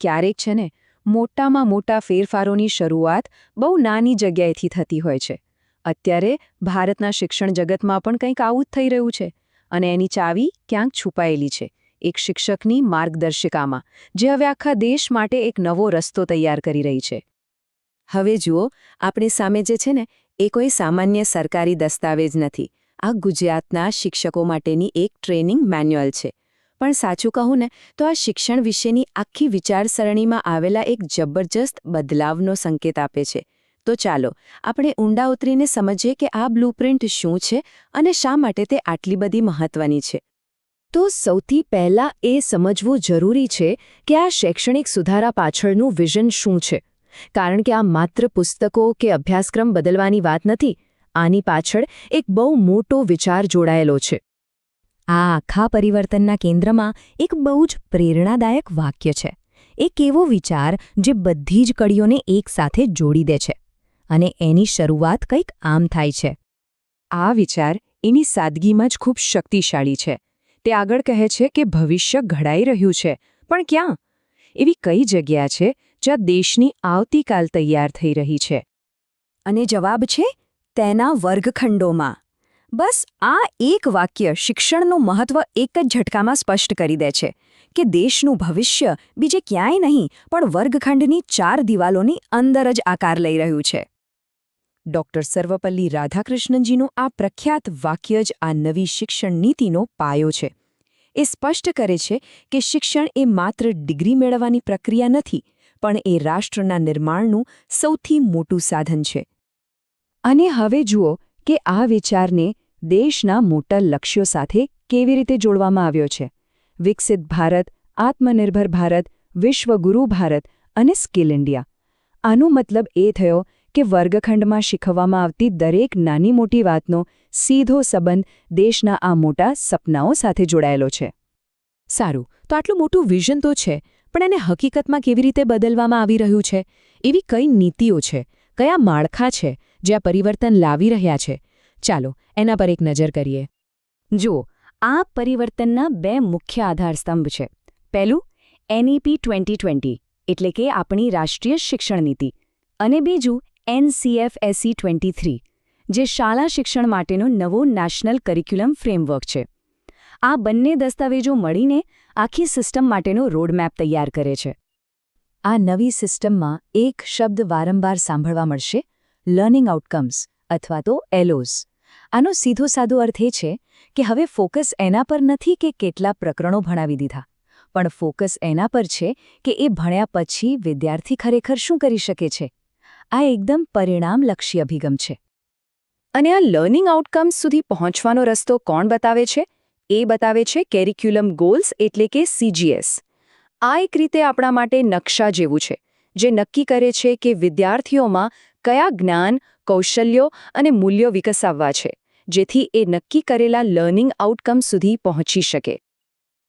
ક્યારેક છે ને, મોટામાં મોટા ફેરફારોની શરૂઆત બહુ નાની જગ્યાએથી થતી હોય છે. અત્યારે ભારતના શિક્ષણ જગતમાં પણ કંઈક આવું જ થઈ રહ્યું છે અને એની ચાવી ક્યાંક છુપાયેલી છે, એક શિક્ષકની માર્ગદર્શિકામાં, જે હવે આખા દેશ માટે એક નવો રસ્તો તૈયાર કરી રહી છે. હવે જુઓ, આપણી સામે જે છે ને, એ કોઈ સામાન્ય સરકારી દસ્તાવેજ નથી. આ ગુજરાતના શિક્ષકો માટેની એક ટ્રેનિંગ મેન્યુઅલ છે. પણ સાચું કહું ને, તો આ શિક્ષણ વિશેની આખી વિચારસરણીમાં આવેલા એક જબરજસ્ત બદલાવનો સંકેત આપે છે. તો ચાલો, આપણે ઊંડા ઉતરીને સમજીએ કે આ બ્લુપ્રિન્ટ શું છે અને શા માટે તે આટલી બધી મહત્વની છે. તો સૌથી પહેલાં એ સમજવું જરૂરી છે કે આ શૈક્ષણિક સુધારા પાછળનું વિઝન શું છે. કારણ કે આ માત્ર પુસ્તકો કે અભ્યાસક્રમ બદલવાની વાત નથી, આની પાછળ એક બહુ મોટો વિચાર જોડાયેલો છે. આ આખા પરિવર્તનના કેન્દ્રમાં એક બહુ જ પ્રેરણાદાયક વાક્ય છે. એક એવો વિચાર જે બધી જ કડીઓને એકસાથે જોડી દે છે અને એની શરૂઆત કંઈક આમ થાય છે. આ વિચાર એની સાદગીમાં જ ખૂબ શક્તિશાળી છે. તે આગળ કહે છે કે ભવિષ્ય ઘડાઈ રહ્યું છે, પણ ક્યાં? એવી કઈ જગ્યા છે જ્યાં દેશની આવતીકાલ તૈયાર થઈ રહી છે? અને જવાબ છે તેના વર્ગખંડોમાં. બસ આ એક વાક્ય શિક્ષણનું મહત્વ એક જ ઝટકામાં સ્પષ્ટ કરી દે છે કે દેશનું ભવિષ્ય બીજે ક્યાંય નહીં, પણ વર્ગખંડની ચાર દિવાલોની અંદર જ આકાર લઈ રહ્યું છે. ડોક્ટર સર્વપલ્લી રાધાકૃષ્ણનજીનું આ પ્રખ્યાત વાક્ય જ આ નવી શિક્ષણ નીતિનો પાયો છે. એ સ્પષ્ટ કરે છે કે શિક્ષણ એ માત્ર ડિગ્રી મેળવવાની પ્રક્રિયા નથી, પણ એ રાષ્ટ્રના નિર્માણનું સૌથી મોટું સાધન છે. અને હવે જુઓ કે આ વિચારને દેશના મોટા લક્ષ્યો સાથે કેવી રીતે જોડવામાં આવ્યો છે? વિકસિત ભારત, આત્મનિર્ભર ભારત, વિશ્વગુરુ ભારત અને સ્કિલ ઇન્ડિયા. આનો મતલબ એ થયો કે વર્ગખંડમાં શીખવવામાં આવતી દરેક નાની મોટી વાતનો સીધો સંબંધ દેશના આ મોટા સપનાઓ સાથે જોડાયેલો છે. સારું, તો આટલું મોટું વિઝન તો છે, પણ એને હકીકતમાં કેવી રીતે બદલવામાં આવી રહ્યું છે? એવી કઈ નીતિઓ છે? કયા માળખા છે? જે આ પરિવર્તન લાવી રહ્યા છે. ચાલો, એના પર એક નજર કરીએ. જુઓ, આ પરિવર્તનના બે મુખ્ય આધારસ્તંભ છે. પહેલું એનઈપી ટ્વેન્ટી ટ્વેન્ટી એટલે કે આપણી રાષ્ટ્રીય શિક્ષણ નીતિ. અને બીજું એનસીએફએસસી ટ્વેન્ટી થ્રી જે શાળા શિક્ષણ માટેનો નવો નેશનલ કરિક્યુલમ ફ્રેમવર્ક છે. આ બંને દસ્તાવેજો મળીને આખી સિસ્ટમ માટેનો રોડમેપ તૈયાર કરે છે. આ નવી સિસ્ટમમાં એક શબ્દ વારંવાર સાંભળવા મળશે લર્નિંગ આઉટકમ્સ અથવા તો એલોઝ. આનો સીધો સાદો અર્થ એ છે કે હવે ફોકસ એના પર નથી કે કેટલા પ્રકરણો ભણાવી દીધા, પણ ફોકસ એના પર છે કે એ ભણ્યા પછી વિદ્યાર્થી ખરેખર શું કરી શકે છે. આ એકદમ પરિણામલક્ષી અભિગમ છે. અને આ લર્નિંગ આઉટકમ્સ સુધી પહોંચવાનો રસ્તો કોણ બતાવે છે? એ બતાવે છે કેરિક્યુલમ ગોલ્સ એટલે કે સીજીએસ આ એક રીતે આપણા માટે નકશા જેવું છે, જે નક્કી કરે છે કે વિદ્યાર્થીઓમાં કયા જ્ઞાન, કૌશલ્યો અને મૂલ્યો વિકસાવવા છે, જેથી એ નક્કી કરેલા લર્નિંગ આઉટકમ સુધી પહોંચી શકે.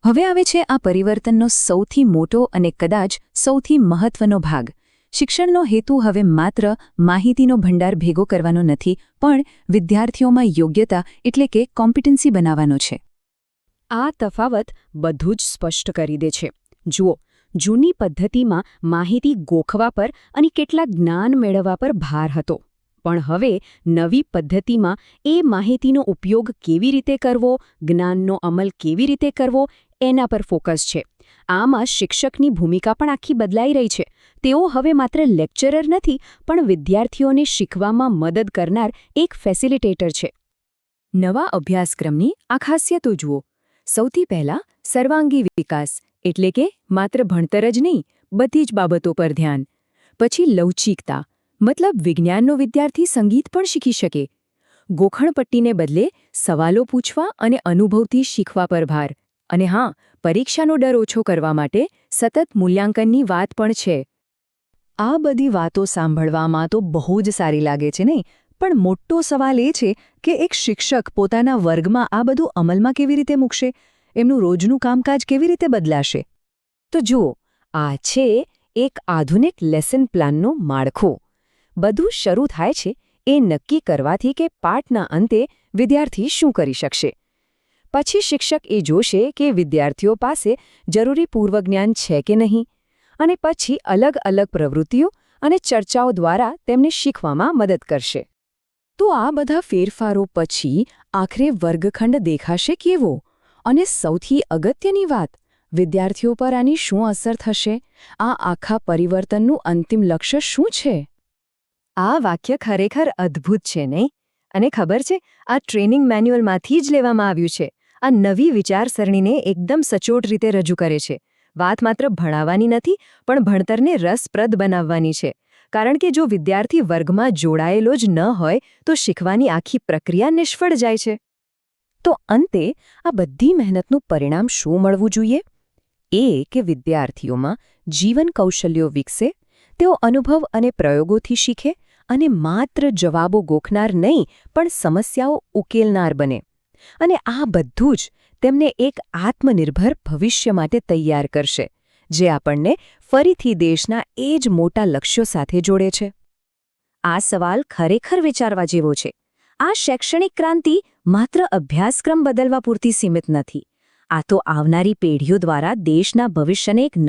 હવે આવે છે આ પરિવર્તનનો સૌથી મોટો અને કદાચ સૌથી મહત્વનો ભાગ. શિક્ષણનો હેતુ હવે માત્ર માહિતીનો ભંડાર ભેગો કરવાનો નથી, પણ વિદ્યાર્થીઓમાં યોગ્યતા એટલે કે કોમ્પિટન્સી બનાવવાનો છે. આ તફાવત બધું જ સ્પષ્ટ કરી દે છે. જુઓ જૂની પદ્ધતિમાં માહિતી ગોખવા પર અને કેટલાક જ્ઞાન મેળવવા પર ભાર હતો. પણ હવે નવી પદ્ધતિમાં એ માહિતીનો ઉપયોગ કેવી રીતે કરવો, જ્ઞાનનો અમલ કેવી રીતે કરવો, એના પર ફોકસ છે. આમાં શિક્ષકની ભૂમિકા પણ આખી બદલાઈ રહી છે. તેઓ હવે માત્ર લેક્ચરર નથી, પણ વિદ્યાર્થીઓને શીખવામાં મદદ કરનાર એક ફેસિલિટેટર છે. નવા અભ્યાસક્રમની આ ખાસિયતો જુઓ. સૌથી પહેલા સર્વાંગી વિકાસ એટલે કે માત્ર ભણતર જ નહીં, બધી જ બાબતો પર ધ્યાન. પછી લવચિકતા, મતલબ વિજ્ઞાનનો વિદ્યાર્થી સંગીત પણ શીખી શકે. ગોખણપટ્ટીને બદલે સવાલો પૂછવા અને અનુભવથી શીખવા પર ભાર. અને હા, પરીક્ષાનો ડર ઓછો કરવા માટે સતત મૂલ્યાંકનની વાત પણ છે. આ બધી વાતો સાંભળવામાં તો બહુ જ સારી લાગે છે નહીં? પણ મોટો સવાલ એ છે કે એક શિક્ષક પોતાના વર્ગમાં આ બધું અમલમાં કેવી રીતે મૂકશે? એમનું રોજનું કામકાજ કેવી રીતે બદલાશે? તો જુઓ, આ છે એક આધુનિક લેસન પ્લાનનો માળખો. બધું શરૂ થાય છે એ નક્કી કરવાથી કે પાઠના અંતે વિદ્યાર્થી શું કરી શકશે. પછી શિક્ષક એ જોશે કે વિદ્યાર્થીઓ પાસે જરૂરી પૂર્વજ્ઞાન છે કે નહીં અને પછી અલગ અલગ પ્રવૃત્તિઓ અને ચર્ચાઓ દ્વારા તેમને શીખવામાં મદદ કરશે. તો આ બધા ફેરફારો પછી આખરે વર્ગખંડ દેખાશે કેવો? અને સૌથી અગત્યની વાત, વિદ્યાર્થીઓ પર આની શું અસર થશે? આ આખા પરિવર્તનનું અંતિમ લક્ષ્ય શું છે? આ વાક્ય ખરેખર અદ્ભુત છે, નહીં? અને ખબર છે, આ ટ્રેનિંગ મેન્યુઅલમાંથી જ લેવામાં આવ્યું છે. આ નવી વિચારસરણીને એકદમ સચોટ રીતે રજૂ કરે છે. વાત માત્ર ભણાવવાની નથી, પણ ભણતરને રસપ્રદ બનાવવાની છે. કારણ કે જો વિદ્યાર્થી વર્ગમાં જોડાયેલો જ ન હોય, તો શીખવાની આખી પ્રક્રિયા નિષ્ફળ જાય છે. તો અંતે આ બધી મહેનતનું પરિણામ શું મળવું જોઈએ? એ કે વિદ્યાર્થીઓમાં જીવન કૌશલ્યો વિકસે, તેઓ અનુભવ અને પ્રયોગોથી શીખે અને માત્ર જવાબો ગોખનાર નહીં, પણ સમસ્યાઓ ઉકેલનાર બને. અને આ બધું જ તેમને એક આત્મનિર્ભર ભવિષ્ય માટે તૈયાર કરશે, જે આપણને ફરીથી દેશના એ જ મોટા લક્ષ્યો સાથે જોડે છે. આ સવાલ ખરેખર વિચારવા જેવો છે. આ શૈક્ષણિક ક્રાંતિ માત્ર અભ્યાસક્રમ બદલવા પૂરતી સીમિત નથી. આ તો આવનારી પેઢીઓ દ્વારા દેશના ભવિષ્યને એક